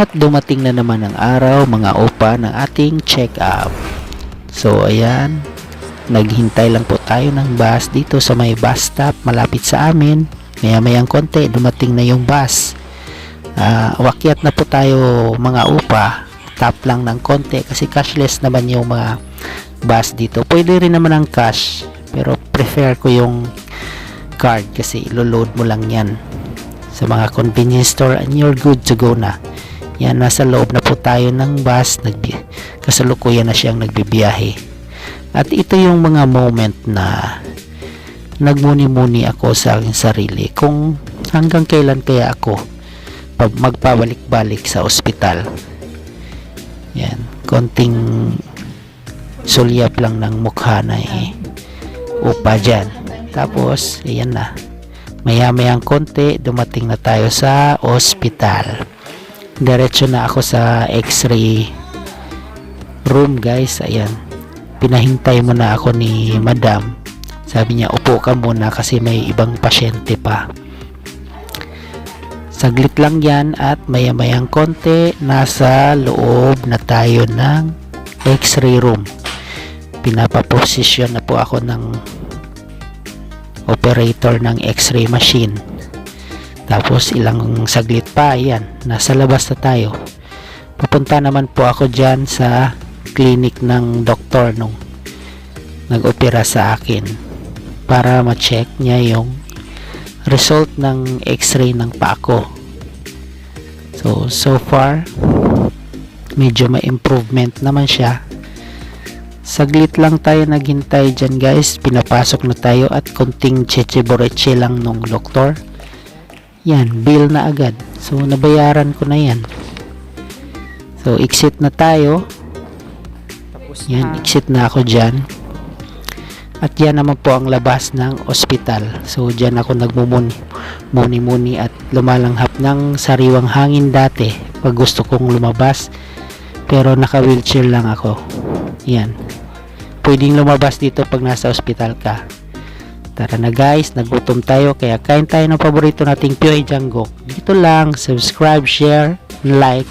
At dumating na naman ang araw mga opa ng ating check-up. So ayan, naghintay lang po tayo ng bus dito sa may bus stop malapit sa amin. Maya mayang konti, dumating na yung bus. Ah, wakyat na po tayo mga upa. Tap lang ng konti kasi cashless naman yung mga bus dito. Pwede rin naman ang cash pero prefer ko yung card kasi ilo-load mo lang yan sa mga convenience store and you're good to go na. Yan, nasa loob na po tayo ng bus. Nagbi kasalukuyan na siyang nagbibiyahe. At ito yung mga moment na nagmuni-muni ako sa aking sarili kung hanggang kailan kaya ako magpabalik-balik sa ospital. Yan, konting sulyap lang ng mukha na eh, upa dyan. Tapos, ayan na. Maya-mayang konti, dumating na tayo sa ospital. Diretso na ako sa x-ray room guys. Ayan. Pinahintay mo na ako ni madam. Sabi niya, upo ka muna kasi may ibang pasyente pa. Saglit lang yan at maya-mayang konti, nasa loob na tayo ng x-ray room. Pinapaposisyon na po ako ng operator ng x-ray machine. Tapos ilang saglit pa, ayan, nasa labas na tayo. Pupunta naman po ako dyan sa clinic ng doktor nung nag-opera sa akin para ma-check niya yung result ng x-ray ng paa ko. So, so far, medyo may improvement naman siya. Saglit lang tayo naghintay dyan guys. Pinapasok na tayo at konting cheche lang nung doktor. Yan, bill na agad. So, nabayaran ko na yan. So, exit na tayo. Yan, exit na ako dyan. At yan naman po ang labas ng ospital. So, dyan ako nagmumuni muni-muni at lumalanghap ng sariwang hangin dati pag gusto kong lumabas. Pero naka-wheelchair lang ako. Yan. Pwedeng lumabas dito pag nasa ospital ka. Tara na guys, nagutom tayo kaya kain tayo ng paborito nating Pioy Janggok. Dito lang, subscribe, share, like.